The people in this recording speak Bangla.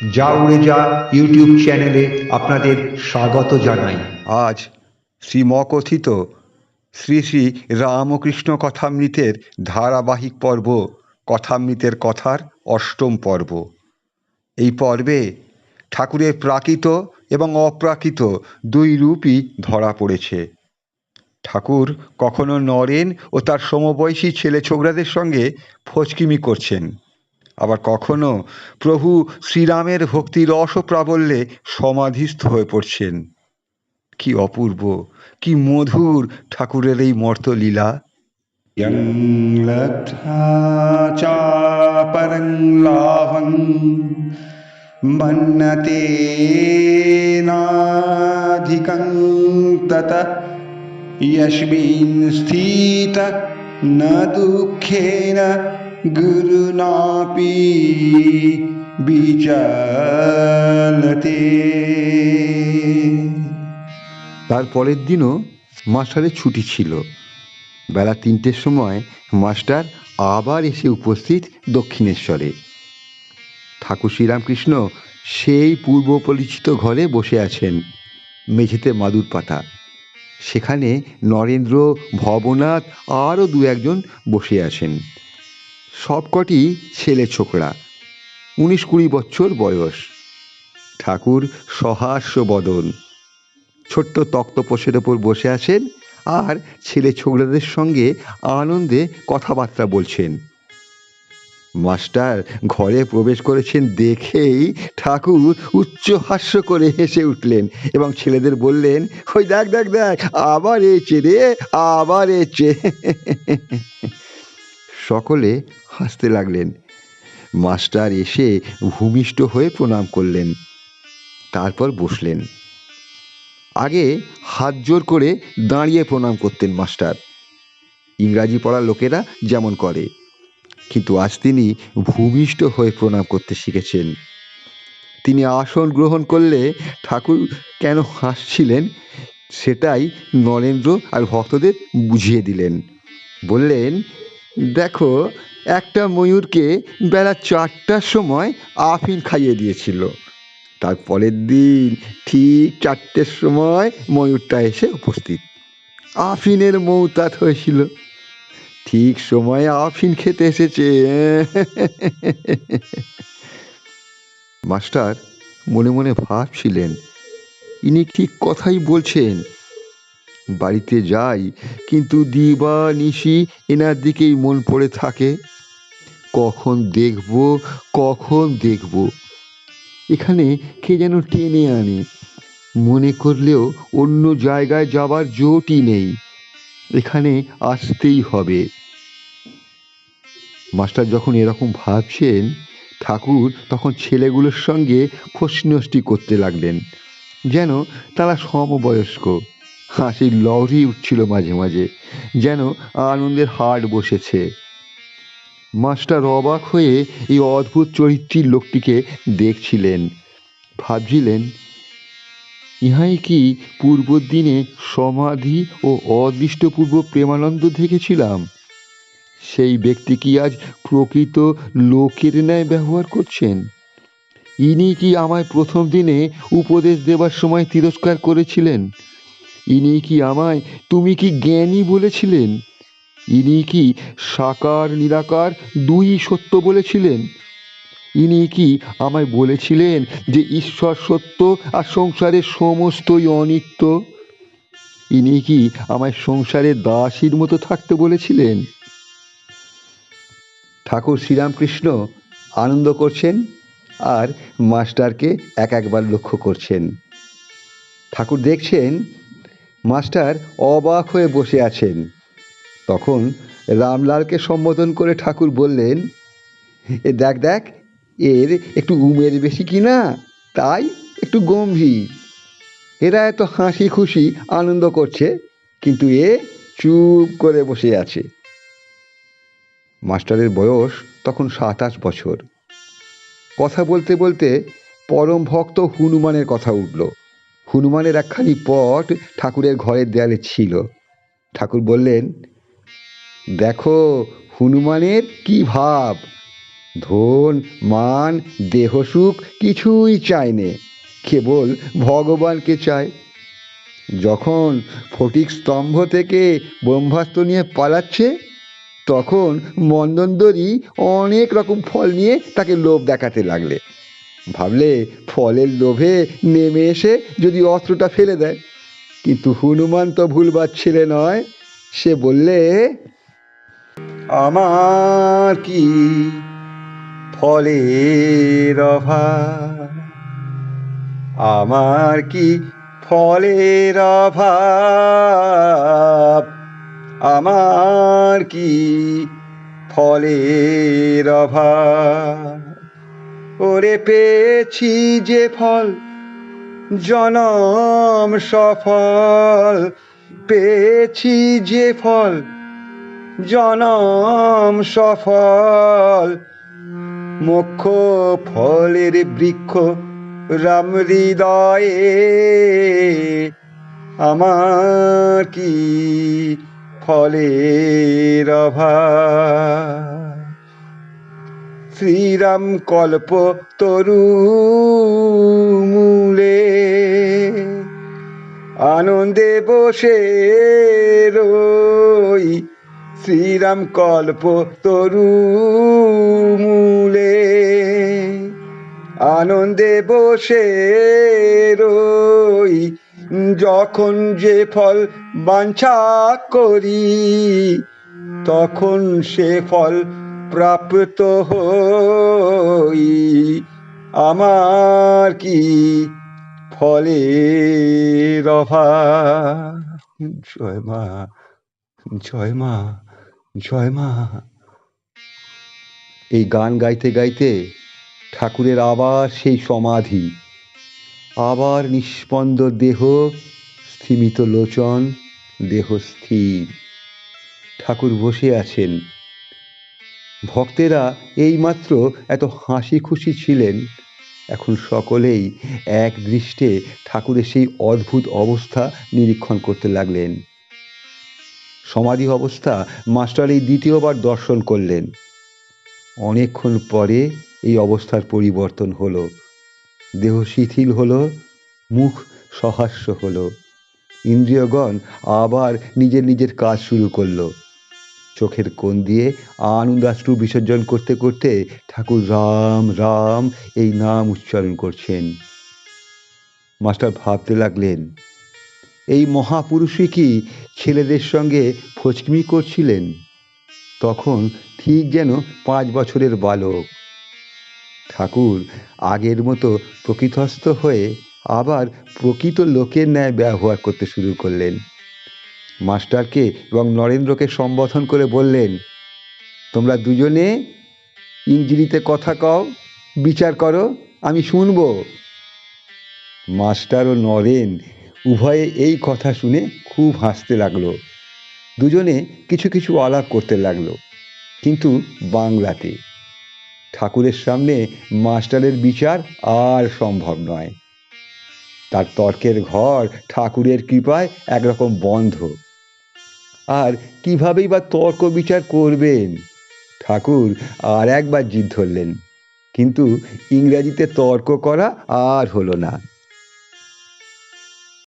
যা উড়ে যা ইউটিউব চ্যানেলে আপনাদের স্বাগত জানাই। আজ শ্রীমকথিত শ্রী শ্রী রামকৃষ্ণ কথামৃতের ধারাবাহিক পর্ব, কথামৃতের কথার অষ্টম পর্ব। এই পর্বে ঠাকুরের প্রাকৃত এবং অপ্রাকৃত দুই রূপই ধরা পড়েছে। ঠাকুর কখনো নরেন ও তার সমবয়সী ছেলে ছোকরাদের সঙ্গে ফচকিমি করছেন। আবার কখনো প্রভু শ্রীরামের ভক্তির রস প্রাবল্যে সমাধিস্থ হয়ে পড়ছেন কি অপূর্ব কি মধুর ঠাকুরের এই মর্তলীলা यं लब्ध्वा चापरं लाभं मन्नतेनाधिकं ततः यस्मिन् स्थित न दुःखेन गुरुणापि विचलते তার পরের দিনও মাস্টারের ছুটি ছিল বেলা তিনটের সময় মাস্টার আবার এসে উপস্থিত দক্ষিণেশ্বরে ঠাকুর শ্রীরামকৃষ্ণ সেই পূর্ব পরিচিত ঘরে বসে আছেন মেঝেতে মাদুর পাতা সেখানে নরেন্দ্র ভবনাথ আরও দু একজন বসে আছেন সবকটি ছেলে ছোকরা, উনিশ কুড়ি বছর বয়স। ঠাকুর সহাস্য বদন। ছোট্ট তক্তপোষের ওপর বসে আছেন আর ছেলে ছোকরাদের সঙ্গে আনন্দে কথাবার্তা বলছেন। মাস্টার ঘরে প্রবেশ করেছেন দেখেই ঠাকুর উচ্চ হাস্য করে হেসে উঠলেন এবং ছেলেদের বললেন, ওই দেখ দেখ দেখ, আবার এচে রে আবার এচে সকলে হাসতে লাগলেন। মাস্টার এসে ভূমিষ্ঠ হয়ে প্রণাম করলেন। তারপর বসলেন। আগে হাত জোর করে দাঁড়িয়ে প্রণাম করতেন মাস্টার। ইংরাজি পড়া লোকেরা যেমন করে। কিন্তু আজ তিনি ভূমিষ্ঠ হয়ে প্রণাম করতে শিখেছেন। তিনি আসন গ্রহণ করলে ঠাকুর কেন হাসছিলেন সেটাই নরেন্দ্র আর ভক্তদের বুঝিয়ে দিলেন। বললেন দেখো, একটা ময়ূরকে বেলা চারটার সময় আফিন খাইয়ে দিয়েছিল। তার পরের দিন ঠিক চারটের সময় ময়ূরটা এসে উপস্থিত। আফিনের মৌতাত হয়েছিল। ঠিক সময়ে আফিন খেতে এসেছে। মাস্টার মনে মনে ভাবছিলেন, ইনি ঠিক কথাই বলছেন। বাড়িতে যাই, কিন্তু দিবা নিশি এনার দিকেই মন পড়ে থাকে। কখন দেখব কখন দেখব। এখানে কে যেন টেনে আনে। মনে করলেও অন্য জায়গায় যাবার জোটই নেই। এখানে আসতেই হবে। মাস্টার যখন এরকম ভাবছেন, ঠাকুর তখন ছেলেগুলোর সঙ্গে ফসনষ্টি করতে লাগলেন। যেন তারা সমবয়স্ক। হাসির লহরি উঠছিল মাঝে মাঝে, যেন আনন্দের হাট বসেছে। মাস্টার অবাক হয়ে এই অদ্ভুত চরিত্রীর লোকটিকে দেখছিলেন। ভাবছিলেন, ইহাই কি পূর্বর দিনে সমাধি ও অদৃষ্টপূর্ব প্রেমানন্দ দেখেছিলাম? সেই ব্যক্তি কি আজ প্রকৃত লোকের ন্যায় ব্যবহার করছেন? ইনি কি আমায় প্রথম দিনে উপদেশ দেবার সময় তিরস্কার করেছিলেন? ইনি কি আমায়, তুমি কি জ্ঞানী বলেছিলেন? ইনি কি সাকার, নিরাকার, দুই সত্য বলেছিলেন? ইনি কি আমায় বলেছিলেন যে ঈশ্বর সত্য আর সংসারের সমস্তই অনিত্য? ইনি কি আমায় সংসারে দাসীর মতো থাকতে বলেছিলেন? ঠাকুর শ্রীরামকৃষ্ণ আনন্দ করছেন আর মাস্টারকে এক একবার লক্ষ্য করছেন। ঠাকুর দেখছেন মাস্টার অবাক হয়ে বসে আছেন। তখন রামলালকে সম্বোধন করে ঠাকুর বললেন, এ দেখ দেখ, এর একটু উমের বেশি কি না? তাই একটু গম্ভীর। এরা এত হাসি খুশি আনন্দ করছে, কিন্তু এ চুপ করে বসে আছে। মাস্টারের বয়স তখন সাতাশ বছর। কথা বলতে বলতে পরম ভক্ত হনুমানের কথা উঠল। হনুমানের একখানি পট ঠাকুরের ঘরের দেয়ালে ছিল। ঠাকুর বললেন, দেখো হনুমানের কি ভাব। ধন, মান দেহসুখ কিছুই চায় নে, কেবল ভগবানকে চায়। যখন ফটিক স্তম্ভ থেকে ব্রহ্মাস্ত্র নিয়ে পালাচ্ছে, তখন মন্দন্দরী অনেক রকম ফল নিয়ে তাকে লোভ দেখাতে লাগলে। ভাবলে ফলের লোভে নেমে এসে যদি অস্ত্রটা ফেলে দেয়। কিন্তু হনুমান তো ভুলবার ছেলে নয়, সে বললে, আমার কি ফলের অভাব? আমার কি ফলের অভাব? আমার কি ফলের অভাব? ওরে পেয়েছি যে ফল, জনম সফল। পেয়েছি যে ফল, জনম সফল। মোক্ষ ফলের বৃক্ষ রাম হৃদয়ে, আমার কি ফলের অভাব? শ্রীরাম কল্প তরু মূলে। আনন্দে বসে রই শ্রীরাম কল্প তরু মূলে। আনন্দে বসে রই যখন যে ফল বাঞ্ছা করি, তখন সে ফল প্রাপ্ত হই, আমার কি ফলে অভাব? জয় মা জয় মা জয় মা। এই গান গাইতে গাইতে ঠাকুরের আবার সেই সমাধি, আবার নিষ্পন্দ দেহ স্থিমিত লোচন, দেহ স্থির। ঠাকুর বসে আছেন ভক্তেরা এইমাত্র এত হাসি খুশি ছিলেন, এখন সকলেই এক দৃষ্টে ঠাকুরের সেই অদ্ভুত অবস্থা নিরীক্ষণ করতে লাগলেন। সমাধি অবস্থা মাস্টার এই দ্বিতীয়বার দর্শন করলেন। অনেকক্ষণ পরে এই অবস্থার পরিবর্তন হলো। দেহ শিথিল হলো, মুখ সহাস্য হলো। ইন্দ্রিয়গণ আবার নিজের নিজের কাজ শুরু করল। চোখের কোণ দিয়ে আনন্দাশ্রু বিসর্জন করতে করতে ঠাকুর রাম রাম এই নাম উচ্চারণ করছেন। মাস্টার ভাবতে লাগলেন, এই মহাপুরুষই কি ছেলেদের সঙ্গে ফচকিমি করছিলেন? তখন ঠিক যেন পাঁচ বছরের বালক। ঠাকুর আগের মতো প্রকৃতস্থ হয়ে আবার প্রকৃত লোকের ন্যায় ব্যবহার করতে শুরু করলেন। মাস্টারকে এবং নরেন্দ্রকে সম্বোধন করে বললেন, তোমরা দুজনে ইংরেজিতে কথা কও, বিচার করো, আমি শুনব। মাস্টার ও নরেন উভয়ে এই কথা শুনে খুব হাসতে লাগল। দুজনে কিছু কিছু আলাপ করতে লাগল, কিন্তু বাংলাতে। ঠাকুরের সামনে মাস্টারের বিচার আর সম্ভব নয়। তার তর্কের ঘর ঠাকুরের কৃপায় একরকম বন্ধ। আর কিভাবেই বা তর্ক বিচার করবেন? ঠাকুর আর একবার জিদ ধরলেন। কিন্তু ইংরাজিতে তর্ক করা আর হলো না।